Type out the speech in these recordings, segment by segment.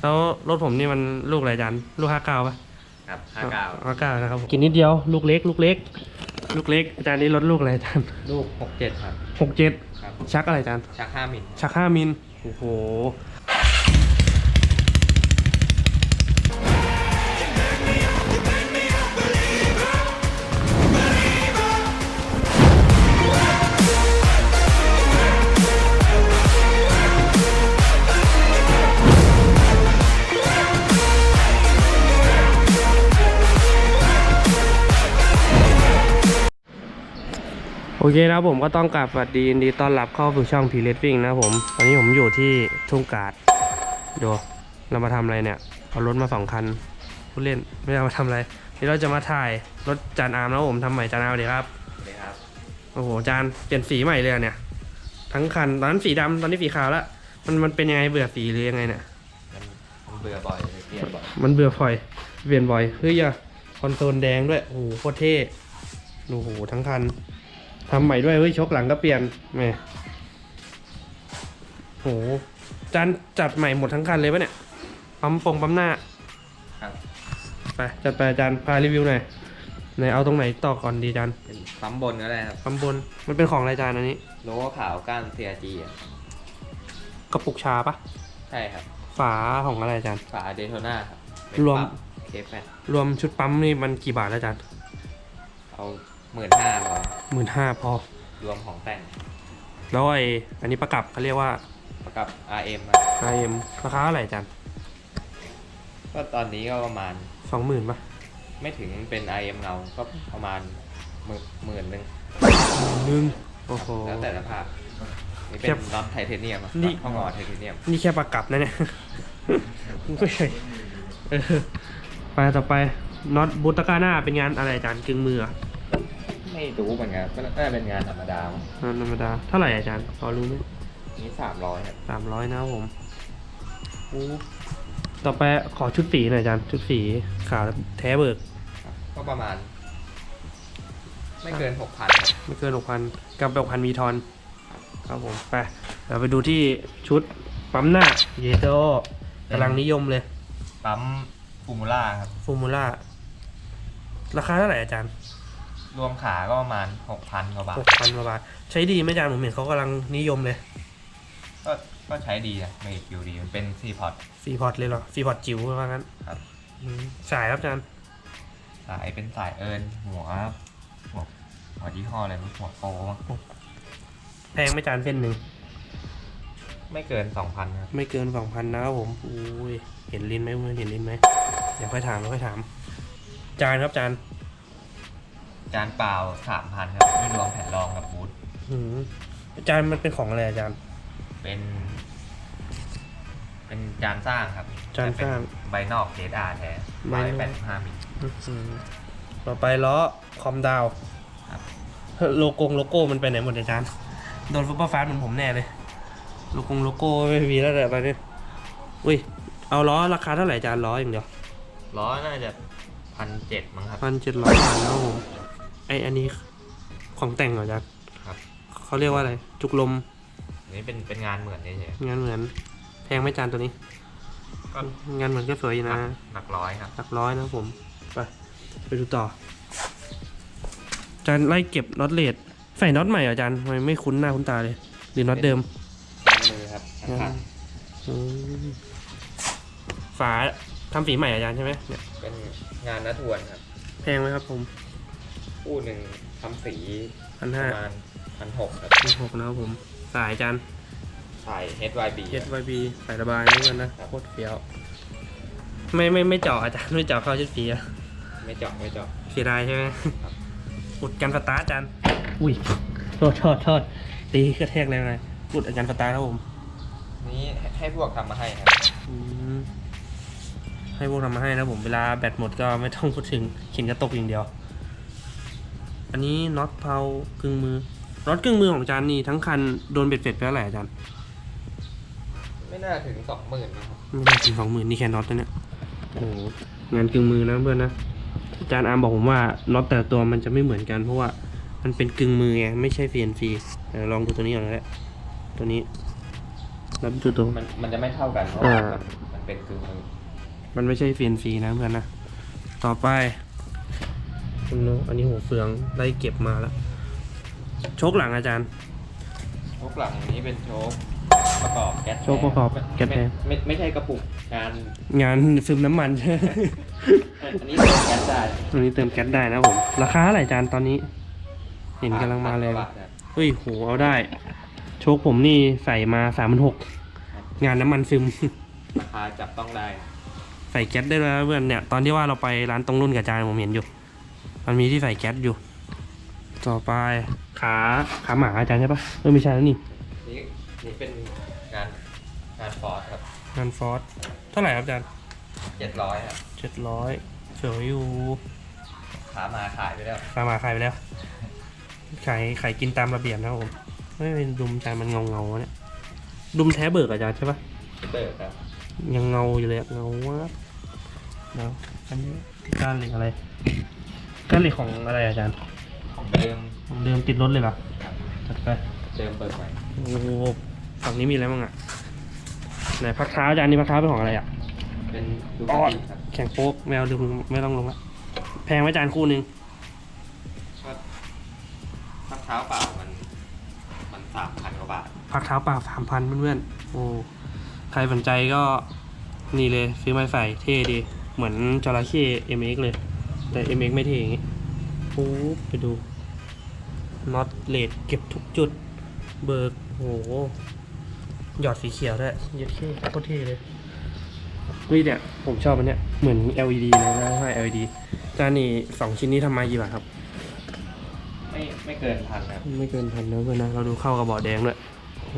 แล้วรถผมนี่มันลูกอะไรอาจารย์ลูกห้าเก้าปะครับห้าเก้าห้าเก้านะครับกินนิดเดียวลูกเล็ก ลูกเล็ก ลูกเล็กอาจารย์นี่รถลูกอะไรอาจารย์ลูกหกเจ็ดครับหกเจ็ดครับชักอะไรอาจารย์ชักห้ามิลชักห้ามิลโอ้โห โอเคนะครับผมก็ต้องกราบสวัสดียินดีต้อนรับเข้าสู่ช่องพีเลสวิ่งนะครับผมตอนนี้ผมอยู่ที่ทุ่งกาดดูเรามาทำอะไรเนี่ยเอารถมาสองคันพูดเล่นไม่ได้เอามาทำอะไรนี่เราจะมาถ่ายรถจานอาร์มนะครับผมทำใหม่จานอาร์มเลยครับเลยครับโอ้โหจานเปลี่ยนสีใหม่เลยอะเนี่ย ทั้งคันตอนนั้นสีดำตอนนี้สีขาวแล้วมันมันเป็นยังไงเบื่อสีหรือยังไงเนี่ยมันมันเบื่อบ่อยเลยเปลี่ยนบ่อยมันเบื่อบ่อยเปลี่ยนบ่อยเฮ้ยอะคอนโซลแดงด้วยโอ้โหโคตรเท่โอ้โหทั้งคัน ทำใหม่ด้วยเฮ้ยชกหลังก็เปลี่ยนแหม่โอ้โหจานจัดใหม่หมดทั้งคันเลยปะเนี่ยปั๊มปงปั๊มหน้าครับไปจัดไปจานพารีวิวหน่อยไหนเอาตรงไหนต่อก่อนดีจานเป็นปั๊มบนก็ได้ครับปั๊มบนมันเป็นของอะไรจานอันนี้โลโก้ขาวก้าน CRG อะกระปุกชาปะใช่ครับ ฝาของอะไรจานฝาเดโทน่าครับรวมเคฟแฟนรวมชุดปั๊มนี่มันกี่บาทแล้วจานเอาหมื่นห้าพอ หมื่นห้าพอ รวมของแต่งแล้วไออันนี้ประกับเขาเรียกว่า ประกับ RM อะ RM ราคาเท่าไหร่จานก็ตอนนี้ก็ประมาณสองหมื่นปะไม่ถึงเป็น RM เงาก็ประมาณหมื่นหมื่นหนึ่งหนึ่งโอ้โห แล้วแต่สภาพนี่เป็แค่นน็อตไทเทเนียมอะนี่ น็อตข้องอไทเทเนียมนี่แค่ประกับนะเนี่ย ไม่ใช่เออไปต่อไปน็อตบูตตะกร้าหน้าเป็นงานอะไรอาจารย์กึ่งมือเหรอ ไม่รู้เหมือนกันก็น่าจะเป็นงานธรรมดามั้งงานธรรมดา เท่าไหร่อาจารย์พอรู้ไหมนี่สามร้อยครับสามร้อยนะครับผมโอ้ต่อไปขอชุดสีหน่อยอาจารย์ชุดสีขาวแท้เบิกครับก็ประมาณ ไม่เกินหกพันครับไม่เกินหกพันกับหกพันมีทอน ครับผมไปเราไปดูที่ชุดปั๊มหน้าเยโตกำลังนิยมเลยปั๊มฟูมูล่าครับฟูมูล่าราคาเท่าไหร่อาจารย์ รวมขาก็ประมาณหกพันกว่าบาทหกพันกว่าบาท ใช้ดีไหมอาจารย์ผมเห็นเขากำลังนิยมเลย ก็ก็ใช้ดีนะไม่คิวดีมันเป็นซีพอร์ตฟีพอร์ตเลยเหรอฟีพอร์ตจิ๋วว่างั้นครับอืมสายครับอาจารย์สายเป็นสายเอิญหัวหัวหัวยี่ห้ออะไรไม่หัวโปมั้งแพงไหม่จานเส้นหนึ่งไม่เกินสองพันครับไม่เกินสองพันนะครับผมอุ้ยเห็นลิ้นไหมเพื่อนเห็นลิ้นไหมเดี๋ยวค่อยถามเดี๋ยวค่อยถาม จานครับจาน จานเปล่าสามพันครับไม่รวมแผ่นรองกับบูทอืมอาจารย์มันเป็นของอะไรอาจารย์ เป็น เป็นจานสร้างครับจานสร้างแต่เป็นใบนอกเดอาแท้ใบใบนอก แปดห้ามิลอืมต่อไปล้อคอมดาวครับโลโก้โลโก้มันไปไหนหมดอาจารย์โดนฟุตบอลฟาสเหมือนผมแน่เลยโลโก้โลโก้ไม่มีแล้วแต่ตอนนี้อุ้ยเอาล้อราคาเท่าไหร่อาจารย์ล้ออย่างเดียวล้อน่าจะพันเจ็ดมั้งครับพันเจ็ดร้อยพันแล้วผม ไออันนี้ของแต่งเหรออาจารย์ครับ เขาเรียกว่าอะไร จุกลมอันนี้เป็นเป็นงานเหมือนเฉยงานเหมือน แพงไหมอาจารย์ตัวนี้ ๆก็งานเหมือนก็สวยอยู่หนันะกหนักร้อยครับ หลักร้อยนะครับผม ไป ไปดูต่ออาจารย์ไล่เก็บน็อตเลดใส่น็อตใหม่เหรออาจารย์ทำไมไม่คุ้นหน้าคุ้นตาเลย หรือน็อตเดิม งานมือครับทั้งคันอืมฝาทำสีใหม่อาจารย์ใช่ไหมเนี่ยเป็นงานนัทวนครับ แพงไหมครับผม คู่หนึ่งทำสีพันปห้าระมาณพันหกครับพันหกนะครับผม สายอาจารย์ใส่ HYB เ y b สายระบายนี่กันนะ โคตรเฟี้ยว ไม่ไม่ไม่เจาะอาจารย์ไม่เจาะเข้าชุดสีอะไม่เจาะไม่เจาะ เสียดายใช่ไหมครับ อุดกันสตาร์ทอาจารย์อุ้ยโทษโทษโทษตีกระแทกแรงเลยอุดกันสตาร์ทครับผมนี้ให้พวกทำมาให้ครับอืมให้พวกทำมาให้นะผมเวลาแบตหมดก็ไม่ต้องพูดถึงเข็นกระตกอย่างเดียว อันนี้น็อตเพากึ่งมือน็อตกึ่งมือของอาจารย์นี่ทั้งคันโดนเบ็ดเสร็จไปเท่าไหร่อาจารย์ไม่น่าถึงสองหมื่นนะครับไม่ได้ถึงสองหมื่นนี่แค่น็อตนะเนี่ยโอ้โหงานกึ่งมือนะเพื่อนนะอาจารย์อาร์มบอกผมว่าน็อตแต่ละตัวมันจะไม่เหมือนกันเพราะว่ามันเป็นกึ่งมือไงไม่ใช่ CNC เดี๋ยวลองดูตัวนี้ก่อนก็ได้ตัวนี้แล้วดูตัว มันมันจะไม่เท่ากันเพราะอ่าว่ามั นมันเเป็นกึ่งมือ มันไม่ใช่ CNC นะเพื่อนนะ ต่อไป คุณโนอันนี้หัวเฟืองได้เก็บมาแล้วโชคหลังอาจารย์ โชคหลังนี้เป็นโชคประกอบแก๊สโชคประกอบแก๊สแท้ ไม่ไม่ไม่ใช่กระปุกงานงานซึมน้ำมันใช่ไหมอันนี้เป็นแก๊สได้ตัวนี้เติมแก๊สได้นะผม ราคาเท่าไหร่อาจารย์ตอนนี้ เห็นกำลังมาแรงพันกว่บทครับเฮ้ยโหเอาได้ โชคผมนี่ใส่มาสามพันหกงานน้ำมันซึม ราคาจับต้องได้ ใส่แก๊สได้แล้วนะเพื่อนเนี่ย ตอนที่ว่าเราไปร้านตรงรุ่นกับอาจารย์ผมเห็นอยู่ มันมีที่ใส่แก๊สอยู่ ต่อไปขาขาหมาอาจารย์ใช่ปะเออไม่ใช่แล้วนี่นี่นี่เป็นงานงานฟอร์ดครับงานฟอสเท่าไหร่ครับอาจารย์เจ็ดร้อยครับเจ็ดร้อยสวยอยู่ขามาขายไปแล้วขาหมาขายไปแล้วขายขายกินตามระเบียบนะครับผมไม่เป็นดุมอาจารย์มันเงาเงาๆเนี่ยดุมแท้เบิกอาจารย์ใช่ปะเติร์ครับยังเงาอยู่เลยอะเงามากแล้วอันนี้ก้านเหล็กอะไร ก้านเหล็กของอะไรอาจารย์ ของเดิมของเดิมติดรถเลยเหรอจัดไปเดิมเปิดใหม่โอ้โหฝั่งนี้มีอะไรบ้างอะไหนพักเท้าอาจารย์นี่พักเท้าเป็นของอะไรอะเป็นดูอ๋กอติครับแข่งโป๊กแมวดึงไม่ต้องลงละแพงไหมอาจารย์คู่หนึ่งก็พักเท้าเปล่ามัน มันสามพันกว่าบาทพักเท้าเปล่าสามพันเพื่อนๆโอ้ใครสนใจก็นี่เลยซื้อมาใส่เท่ดี เหมือนจระเข้ MX เลย แต่ MX ไม่เท่อย่างงี้ปุ๊บไปดูน็อตเลดเก็บทุกจุด เบิกโอ้โหหยอดสีเขียวด้วยเย็ดเท่โคตรเท่เลยนี่เนี่ยผมชอบอันเนี้ยเหมือน LED เลยนะใช่ LED จานนี่สองชิ้นนี้ทำมากี่บาทครับ ไม่ไม่เกินพันครับไม่เกินพันนะเพื่อนนะ เราดูเข้ากับเบาะแดงด้วยโห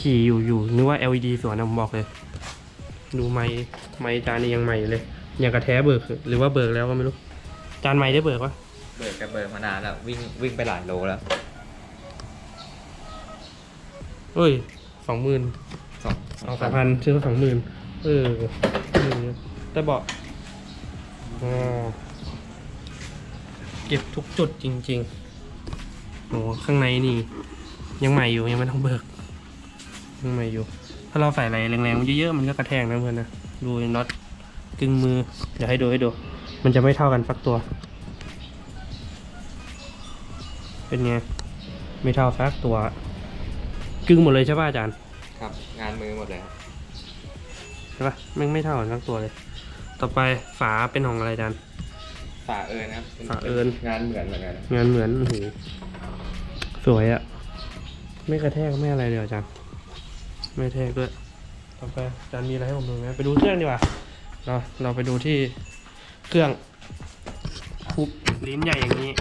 ขี่อยู่อยู่นึกว่า LED สวนนะผมบอกเลย ดูไม้ไม้จานนี้ยังใหม่อยู่เลย อย่างกระแท้เบิกหรือว่าเบิกแล้วก็ไม่รู้จานใหม่ได้เบิกปะเบิกกับเบิกมานานแล้ววิ่งวิ่งไปหลายโลแล้วเอ้ยสองหมื่นสองเอาสามพันซื้อสองหมื่นเออเออแต่เบาะอ๋อเก็บทุกจุดจริงๆโหข้างในนี่ ยังใหม่อยู่ยังไม่ต้องเบิกยังใหม่อยู่ ถ้าเราใส่อะไรแรงๆเยอะๆมันก็กระแทกนะเพื่อนนะดูน็อต กึ่งมือ เดี๋ยวให้ดูให้ดู มันจะไม่เท่ากันสักตัว เป็นไง ไม่เท่าสักตัว กึ่งหมดเลยใช่ป่ะอาจารย์ ครับ งานมือหมดเลยครับใช่ปะแม่งไม่เท่ากันทั้งตัวเลย ต่อไปฝาเป็นของอะไรอาจารย์ ฝาเอิญนะครับป็ฝาเอิญ งานเหมือนเหมือนกันงานเหมือนโอ้โหสวยอะไม่กระแทกไม่อะไรเลยอาจารย์ ไม่แทกด้วย ต่อไปอาจารย์มีอะไรให้ผมดูไหมไปดูเครื่องดีกว่า เราเราไปดูที่เครื่องคุบลิ้นใหญ่อย่างนี้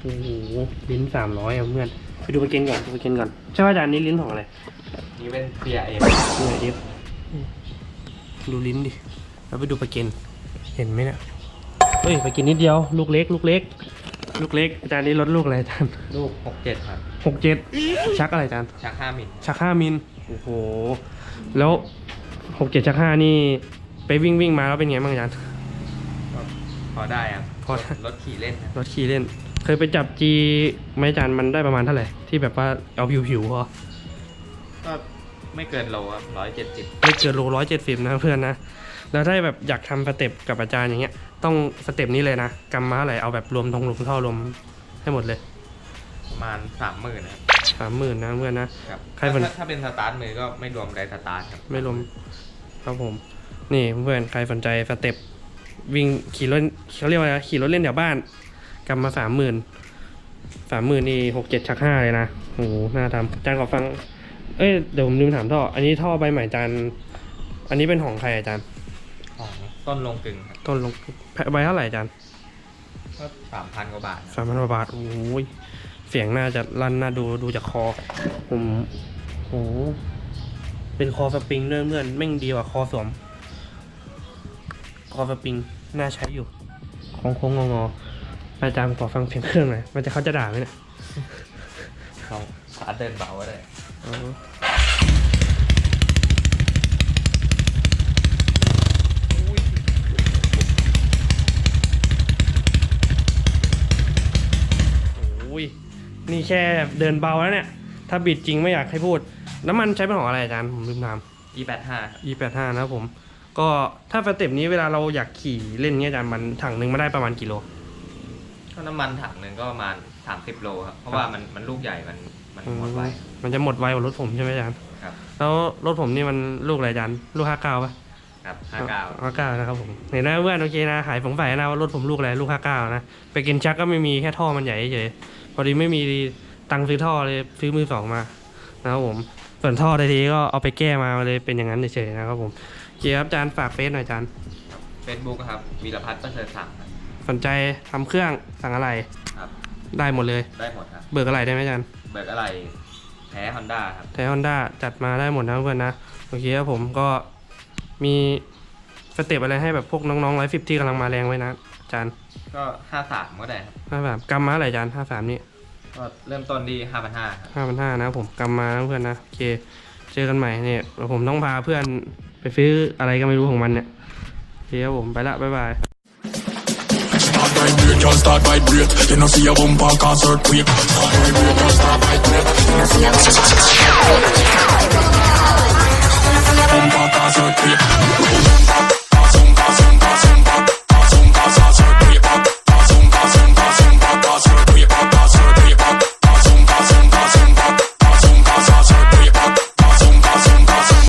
โอ้โหลิ้นสามร้อยอะเพื่อนไปดูประเกนก่อนดูประเกนก่อนใช่ว่าอาจารย์นี้ลิ้นของอะไรนี่เป็นเปียเอ็มนี่ไงเอฟดูลิ้นดิแล้วไปดูปลาเกนเห็นไหมเนี่ยเฮ้ยปลาเกนนิดเดียว ลูกเล็ก ลูกเล็ก ลูกเล็กอาจารย์นี่ลดลูกอะไรอาจารย์ลูกหกเจ็ดครับหกเจ็ดชักอะไรอาจารย์ชักห้ามิลชักห้ามิลโอ้โหแล้วหกเจ็ดชักห้านี่ ไปวิ่งวิ่งมาแล้วเป็นไงบ้างอาจารย์ พอได้ครับพอได้ รถขี่เล่นครับรถขี่เล่น เคยไปจับจีไหมอาจารย์มันได้ประมาณเท่าไหร่ที่แบบว่าเอาผิวผิวๆพอก็ไม่เกินโลครับร้อยเจ็ดสิบไม่เกินโลร้อยเจ็ดสิบนะเพื่อนนะแล้วถ้าแบบอยากทำสเต็ปกับอาจารย์อย่างเงี้ย ต้องสเต็ปนี้เลยนะกำมาอะไรเอาแบบรวมทงรวมท่อรวมให้หมดเลยประมาณสามหมื่นนะครับสามหมื่นนะเพื่อนนะ ครับใครเป็น ถ้าถ้าเป็นสตาร์ทมือก็ไม่รวมไดสตาร์ทครับไม่รวม ครับผม นี่เพื่อนๆใครสนใจสเต็ปวิ่งขี่รถเขาเรียกว่าอะไรขี่รถเล่นแถวบ้านกำมาสามหมื่นสามหมื่นนี่หกเจ็ดชักห้าเลยนะโอ้โหน่าทำอาจารย์ขอฟัง เอ้ยเดี๋ยวผมลืมถามท่อ อันนี้ท่อใบใหม่อาจารย์อันนี้เป็นของใครอาจารย์ของต้นลงกึ่งครับต้นลงใบเท่าไหร่อาจารย์ก็สามพันกว่าบาทครับสามพันกว่าบาทโอ้ยเสียงน่าจะลั่นน่าดูดูจากคอ ผมโอ้โห เป็นคอสปริงด้วยเพื่อนแม่งดีกว่าคอสวม คอสปริงน่าใช้อยู่โค้งโค้งงอๆอาจารย์ขอฟังเสียงเครื่องหน่อยมันจะเขาจะด่าไหมเนี่ยเขาสตาร์ทเดินเบาก็ได้อ๋อโอ้ยนี่แค่เดินเบาแล้วเนี่ย ถ้าบิดจริงไม่อยากให้พูด น้ำมันใช้เป็นของอะไรอาจารย์ผมลืมถาม e แปดห้า e 8 5 นะครับผม ก็ถ้าสเต็ปนี้เวลาเราอยากขี่เล่นเงี้ยอาจารย์มันถังหนึ่งมาได้ประมาณกี่โล ก็น้ำมันถังหนึ่งก็ประมาณสามสิบโลครับ เพราะว่ามันมันลูกใหญ่มันมันหมดไว มันจะหมดไวกว่ารถผมใช่ไหมอาจารย์ครับ แล้วรถผมนี่มันลูกอะไรอาจารย์ลูกห้าเก้าปะครับห้าเก้าห้าเก้านะครับผมเห็นนะเพื่อนโอเคนะหายสงสัยนะว่ารถผมลูกอะไรลูกห้าเก้านะไปกินชักก็ไม่มีแค่ท่อมันใหญ่เฉยพอดีไม่มีตังค์ซื้อท่อเลยซื้อมือสองมานะครับผม ส่วนท่อทีก็เอาไปแก้มาเลยเป็นอย่างนั้นเฉยๆนะครับผมโอเคครับอาจารย์ฝากเฟซหน่อยอาจารย์เฟซบุ๊กครับวีรพัฒน์ประเสริฐศักดิ์ครับสนใจทำเครื่องสั่งอะไรครับ ได้หมดเลย ได้หมดครับ เบิกอะไรได้ไหมอาจารย์เบิกอะไรแท้ฮอนด้าครับ ไทฮอนด้าจัดมาได้หมดนะเพื่อนนะโอเคครับผมก็มีสเต็ปอะไรให้แบบพวกน้องๆไลฟ์ฟิที่กำลังมาแรงไว้นะอาจารย์ก็ห้าสามก็ได้ครับ ห้าสามกำมาอะไรอาจารย์ห้าสามนี่ ก็เริ่มต้นที่ห้าพันห้าครับห้าพันห้านะผมกำมานะเพื่อนนะโอเค เจอกันใหม่เนี่ยเดี๋ยวผมต้องพาเพื่อนไปซื้ออะไรก็ไม่รู้ของมันเนี่ยโอเคครับผมไปละบ๊ายบาย Start vibrate, just start vibrate. You know see a bumper cause earthquake. Start vibrate, just start vibrate. You know see a bumper cause earthquake.